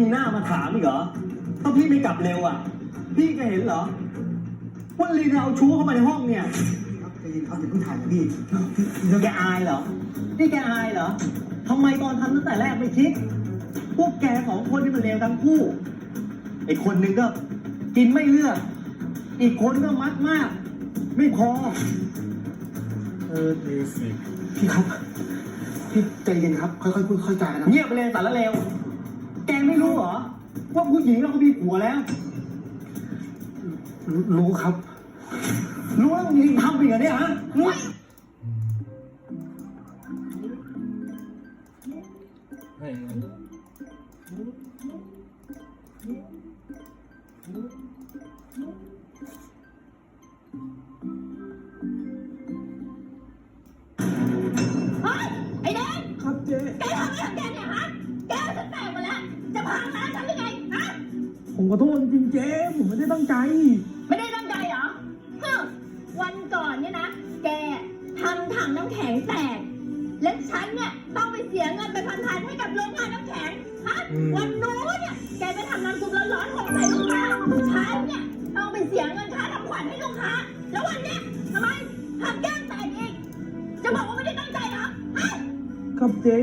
มีหน้ามาถามอีกเหรอถ้าพี่ไม่กลับเร็วอะ พี่จะเห็นเหรอว่าลีนเอาชู้เข้ามาในห้องเนี่ยครับใจเย็นครับอย่าเพิ่งถ่ายนะพี่แกอายเหรอ นี่แกอายเหรอทำไมตอนทำตั้งแต่แรกไม่คิด พวกแกสองคนนี่มันเลวทั้งคู่ ไอ้คนหนึ่งก็กินไม่เลือก อีกคนก็มักมาก ไม่พอ เออพี่ครับ พี่ใจเย็นครับ ค่อยๆพูดค่อยๆจานะ เงียบไปเลยสารเลว แกไม่รู้เหรอ ว่าผู้หญิงเราก็มีผัวแล้ว รู้รู้ครับ รู้แล้วมึงยังทำอีกเหรอเนี่ยฮะ ผมขอโทษจริงๆเจ๊ผมไม่ได้ตั้งใจ ไม่ได้ตั้งใจเหรอฮึมวันก่อนเนี่ยนะ แกทำถังน้ำแข็งแตก และฉันเนี่ยต้องไปเสียเงินไปพันพันๆให้กับโรงงานน้ำแข็ง ฮะวันนู้นเนี่ย แกไปทำน้ำซุปร้อนๆหกใส่ลูกค้าฉันเนี่ยต้องไปเสียเงินค่าทำขวัญให้ลูกค้า แล้ววันเนี้ยทำไมทำแก้มแตกอีก จะบอกว่าไม่ได้ตั้งใจเหรอ ฮะ ครับเจ๊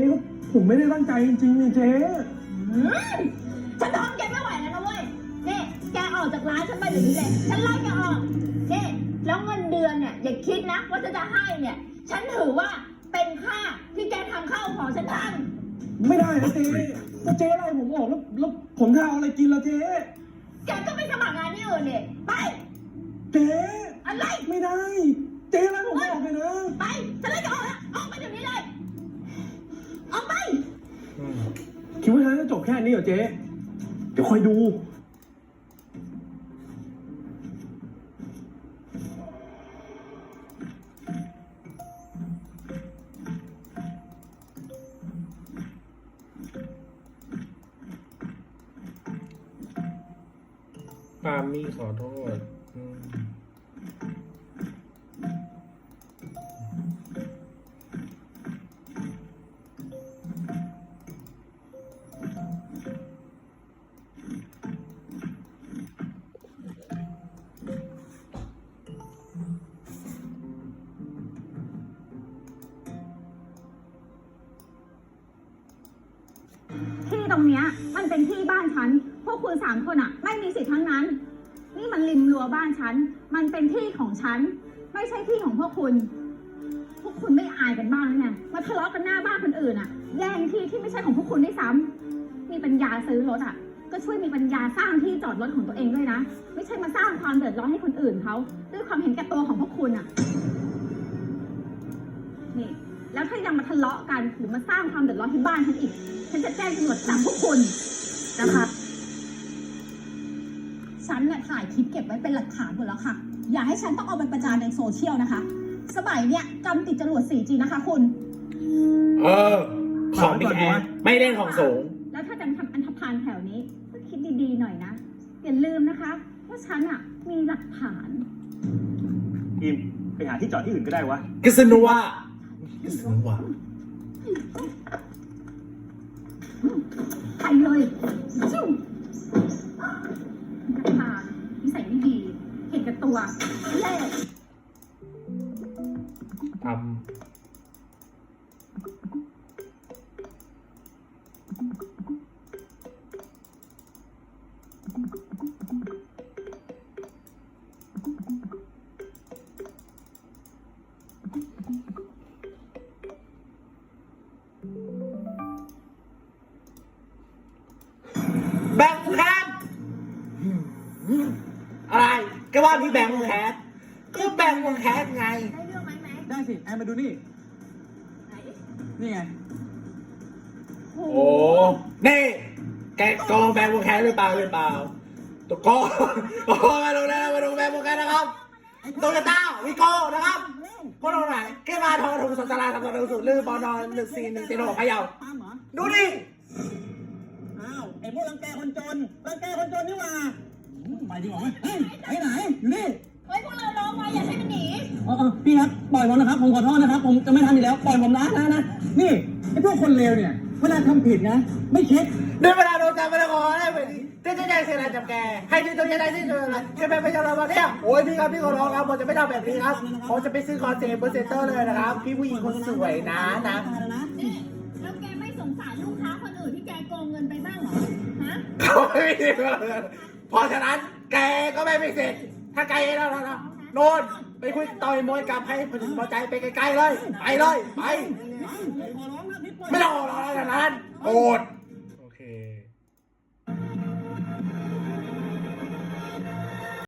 ผมไม่ได้ตั้งใจจริงๆนี่เจ๊ อืมฉันทนแก ร้านฉันไปเดี๋ยวนี้เลยฉันไล่แกออกนี่แล้วเงินเดือนเนี่ยอย่าคิดนะว่าฉันจะให้เนี่ย ฉันถือว่าเป็นค่าที่แกทำข้าวของฉันทไม่ได้นะเจ๊ถ้าเจ๊ไล่ผมออกแล้วแล้วผมจะเอาอะไรกินล่ะเจ๊ำแกก็ไปสมัครงานที่อื่นเนี่ยไป เจ๊อะไร ไม่ได้ เจ๊ไล่ผมออกเลยนะไป ฉันไล่แกออกแล้วออกไปเดี๋ยวนี้เลยออกไปอืมคิดว่าฉันจะจบแค่นี้เหรอเจ๊เดี๋ยวคอยดู ปามี่ขอโทษที่ตรงเนี้ยมันเป็นที่บ้านฉัน วกคุณสามคนอะไม่มีสิทธิ์ทั้งนั้น นี่มันริมรั้วบ้านฉัน มันเป็นที่ของฉัน ไม่ใช่ที่ของพวกคุณ พวกคุณไม่อายกันบ้างหรือไงมาทะเลาะกันหน้าบ้านคนอื่นอะแย่งที่ที่ไม่ใช่ของพวกคุณด้วยซ้ำมีปัญญาซื้อรถอะก็ช่วยมีปัญญาสร้างที่จอดรถของตัวเองด้วยนะ ไม่ใช่มาสร้างความเดือดร้อนให้คนอื่นเขาด้วยความเห็นแก่ตัวของพวกคุณอะนี่แล้วถ้ายังมาทะเลาะกันหรือมาสร้างความเดือดร้อนให้บ้านฉันอีก ฉันจะแจ้งตำรวจจับพวกคุณนะคะ ฉันน่ะถ่ายคลิปเก็บไว้เป็นหลักฐานหมดแล้วค่ะ อย่าให้ฉันต้องเอาไปประจานในโซเชียลนะคะ สมัยเนี้ยกำติดจรวด 4G นะคะคุณ เออ ของบิ๊กแอไม่เล่นของสูง แล้วถ้าจะทำอันธพาลแถวนี้ก็คิดดีๆหน่อยนะ อย่าลืมนะคะ ว่าฉันอะมีหลักฐาน อิมไปหาที่จอดที่อื่นก็ได้วะกิสนุวะกิสนุวะไปเลยชิวหลักฐานนิสัยไม่ดี เห็นกับตัวแย่ทำ ว่าพี่แบงค์แคทก็แบงค์แคทไง ได้เรื่องไหมไหมได้สิแอนมาดูนี่ ไหนนี่ไง โอ้โอ้นี่แกกองแบงค์วงแคสหรือเปล่าหรือเปล่าตัวกองโอ้มาดูนะมาดูแบงค์วงแคสนะครับโตโยต้าวิโก้นะครับพวกเราไหนแกมาทองถูกสตาราทำตัวสุดลือบอลนอนหนึ่งสี่หนึ่งสี่หกพะเยาตามเหรอ ดูดิ อ้าว ไอ้พวกรังแกคนจน รังแกคนจนนี่หว่าอืม ไปดีกว่าเว้ยเฮ้ยไปไหน อยู่นี่ เฮ้ยพวกเราร้องมาอย่าให้มันหนี เออเออพี่ครับ ปล่อยผมนะครับ ผมขอโทษนะครับ ผมจะไม่ทำอีกแล้ว ปล่อยผมนะนะนะ นี่ไอ้พวกคนเลวเนี่ย เวลาทำผิดนะ ไม่เช็คได้เวลาโดนจับไปแล้วก่อนย่งเซ็นอะไรจากแกให้ที่ตรงนี้ได้ที่ตรงนี้แกไปไปทำอะไรมาเนี่ยโอ้ยพี่ครับพี่ขอร้องครับผมจะไม่ทำแบบนี้ครับผมจะไปซื้อคอนเซ็ปต์เปอร์เซ็นเตอร์เลยนะครับ พี่ผู้หญิงคนสวยนะนะนี่แล้วแกไม่สงสารลูกค้าคนอื่นที่แกโกงเงินไปบ้างเหรอ ฮะ เขาไม่มีสิทธิ์เลย เพราะฉะนั้นแกก็ไม่มีสิทธิ์ถ้าไกลแล้วนะโน่นไปคุยต่อยมวยกับให้พอถึงพอใจไปไกลๆเลย ไปเลย ไป ไม่ต้องรอแล้วนั้นโกรธ